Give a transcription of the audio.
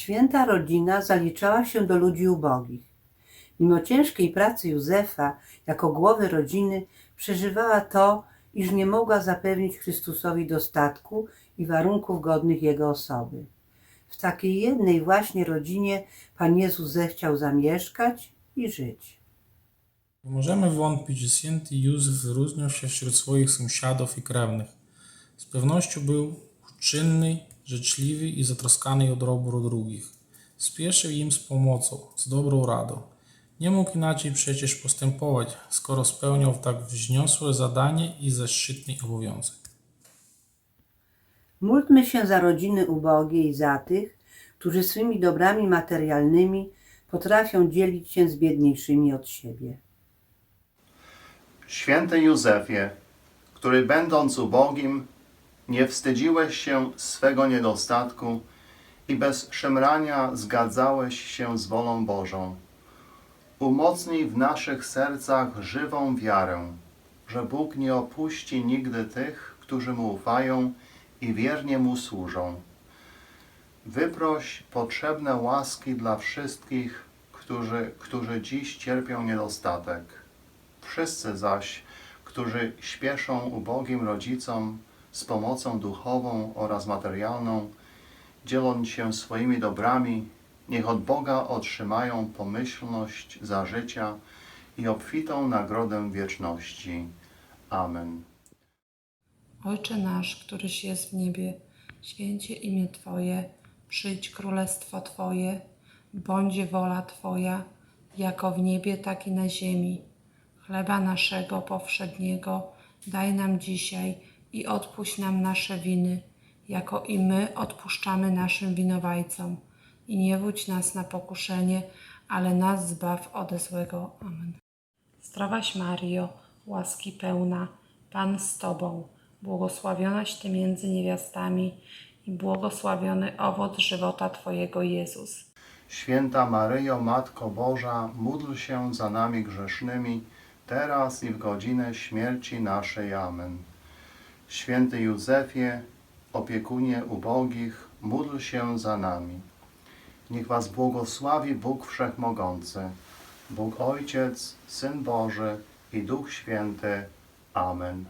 Święta rodzina zaliczała się do ludzi ubogich. Mimo ciężkiej pracy Józefa jako głowy rodziny przeżywała to, iż nie mogła zapewnić Chrystusowi dostatku i warunków godnych Jego osoby. W takiej jednej właśnie rodzinie Pan Jezus zechciał zamieszkać i żyć. Nie możemy wątpić, że święty Józef wyróżniał się wśród swoich sąsiadów i krewnych. Z pewnością był uczynny, życzliwy i zatroskany o dobro drugich. Spieszył im z pomocą, z dobrą radą. Nie mógł inaczej przecież postępować, skoro spełniał tak wzniosłe zadanie i zaszczytny obowiązek. Módlmy się za rodziny ubogie i za tych, którzy swymi dobrami materialnymi potrafią dzielić się z biedniejszymi od siebie. Święty Józefie, który będąc ubogim, nie wstydziłeś się swego niedostatku i bez szemrania zgadzałeś się z wolą Bożą. Umocnij w naszych sercach żywą wiarę, że Bóg nie opuści nigdy tych, którzy Mu ufają i wiernie Mu służą. Wyproś potrzebne łaski dla wszystkich, którzy, którzy dziś cierpią niedostatek. Wszyscy zaś, którzy śpieszą ubogim rodzicom z pomocą duchową oraz materialną, dzieląc się swoimi dobrami, niech od Boga otrzymają pomyślność za życia i obfitą nagrodę wieczności. Amen. Ojcze nasz, któryś jest w niebie, święcie imię Twoje, przyjdź królestwo Twoje, bądź wola Twoja, jako w niebie, tak i na ziemi. Chleba naszego powszedniego daj nam dzisiaj i odpuść nam nasze winy, jako i my odpuszczamy naszym winowajcom. I nie wódź nas na pokuszenie, ale nas zbaw ode złego. Amen. Zdrowaś Mario, łaski pełna, Pan z Tobą, błogosławionaś Ty między niewiastami i błogosławiony owoc żywota Twojego Jezus. Święta Maryjo, Matko Boża, módl się za nami grzesznymi, teraz i w godzinę śmierci naszej. Amen. Święty Józefie, opiekunie ubogich, módl się za nami. Niech Was błogosławi Bóg Wszechmogący, Bóg Ojciec, Syn Boży i Duch Święty. Amen.